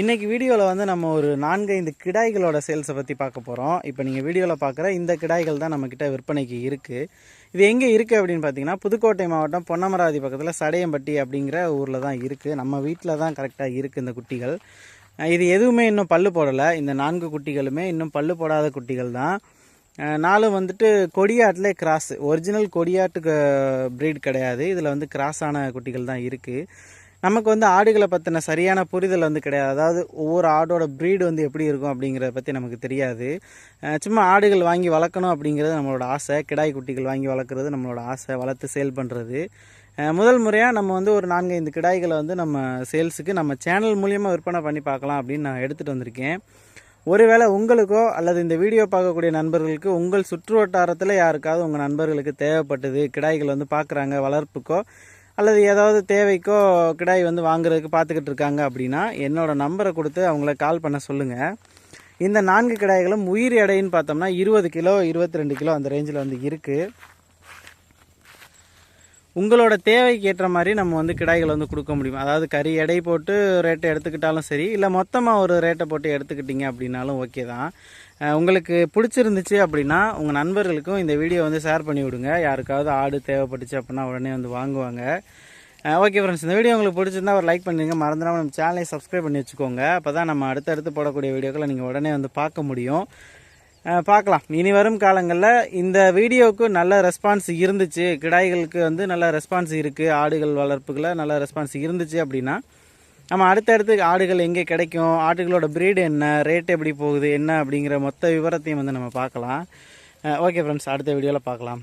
இன்றைக்கி வீடியோவில் வந்து நம்ம ஒரு நான்கு ஐந்து கிடாய்களோட சேல்ஸை பற்றி பார்க்க போகிறோம் இப்போ நீங்கள் வீடியோவில் பார்க்குற இந்த கிடாய்கள் தான் நம்மக்கிட்ட விற்பனைக்கு இருக்குது இது எங்கே இருக்குது அப்படின்னு பார்த்தீங்கன்னா புதுக்கோட்டை மாவட்டம் பொன்னமராதி பக்கத்தில் சடையம்பட்டி அப்படிங்கிற ஊரில் தான் இருக்குது நம்ம வீட்டில் தான் கரெக்டாக இருக்குது இந்த குட்டிகள். இது எதுவுமே இன்னும் பல்லு போடலை. இந்த நான்கு குட்டிகளுமே இன்னும் பல்லு போடாத குட்டிகள் தான். நாலும் வந்துட்டு கொடியாட்டிலே கிராஸ் ஒரிஜினல் கொடியாட்டு ப்ரீட் கிடையாது. இதில் வந்து கிராஸான குட்டிகள் தான் இருக்குது நமக்கு வந்து ஆடுகளை பற்றின சரியான புரிதல் வந்து கிடையாது. அதாவது ஒவ்வொரு ஆடோட ப்ரீடு வந்து எப்படி இருக்கும் அப்படிங்கிறத பற்றி நமக்கு தெரியாது. சும்மா ஆடுகள் வாங்கி வளர்க்கணும் அப்படிங்கிறது நம்மளோட ஆசை. கிடாய் குட்டிகள் வாங்கி வளர்க்குறது நம்மளோட ஆசை. வளர்த்து சேல் பண்ணுறது முதல் முறையாக நம்ம வந்து ஒரு நான்கு ஐந்து கிடாய்களை வந்து நம்ம சேல்ஸுக்கு நம்ம சேனல் மூலியமாக விற்பனை பண்ணி பார்க்கலாம் அப்படின்னு நான் எடுத்துகிட்டு வந்திருக்கேன். ஒருவேளை உங்களுக்கோ அல்லது இந்த வீடியோ பார்க்கக்கூடிய நண்பர்களுக்கு உங்கள் சுற்று வட்டாரத்தில் யாருக்காவது உங்கள் நண்பர்களுக்கு தேவைப்பட்டது கிடாய்கள் வந்து பார்க்குறாங்க வளர்ப்புக்கோ அல்லது ஏதாவது தேவைக்கோ கிடாய் வந்து வாங்குறதுக்கு பார்த்துக்கிட்டு இருக்காங்க அப்படின்னா என்னோடய நம்பரை கொடுத்து அவங்கள கால் பண்ண சொல்லுங்கள் இந்த நான்கு கிடாய்களும் உயிர் எடைன்னு பார்த்தோம்னா இருபது கிலோ இருபத்தி ரெண்டு கிலோ அந்த ரேஞ்சில் வந்து இருக்குது உங்களோட தேவைக்கு ஏற்ற மாதிரி நம்ம வந்து கிடாய்கள் வந்து கொடுக்க முடியும். அதாவது கறி எடை போட்டு ரேட்டை எடுத்துக்கிட்டாலும் சரி இல்லை மொத்தமாக ஒரு ரேட்டை போட்டு எடுத்துக்கிட்டீங்க அப்படின்னாலும் ஓகே தான். உங்களுக்கு பிடிச்சிருந்துச்சு அப்படின்னா உங்கள் நண்பர்களுக்கும் இந்த வீடியோ வந்து ஷேர் பண்ணி விடுங்க. யாருக்காவது ஆடு தேவைப்பட்டுச்சு அப்படின்னா உடனே வந்து வாங்குவாங்க. ஓகே ஃப்ரெண்ட்ஸ் இந்த வீடியோ உங்களுக்கு பிடிச்சிருந்தா ஒரு லைக் பண்ணுங்க. மறந்துடாமல் நம்ம சேனலை சப்ஸ்கிரைப் பண்ணி வச்சுக்கோங்க. அப்போ தான் நம்ம அடுத்தடுத்து போடக்கூடிய வீடியோக்களை நீங்கள் உடனே வந்து பார்க்க முடியும். பார்க்கலாம். இனி வரும் காலங்களில் இந்த வீடியோவுக்கு நல்ல ரெஸ்பான்ஸ் இருந்துச்சு. கிடாய்களுக்கு வந்து நல்ல ரெஸ்பான்ஸ் இருக்குது ஆடுகள் வளர்ப்புகளை நல்ல ரெஸ்பான்ஸ் இருந்துச்சு அப்படின்னா நம்ம அடுத்தடுத்து ஆடுகள் எங்கே கிடைக்கும் ஆடுகளோட ப்ரீடு என்ன ரேட் எப்படி போகுது என்ன அப்படிங்கிற மொத்த விவரத்தையும் வந்து நம்ம பார்க்கலாம். ஓகே ஃப்ரெண்ட்ஸ் அடுத்த வீடியோவில் பார்க்கலாம்.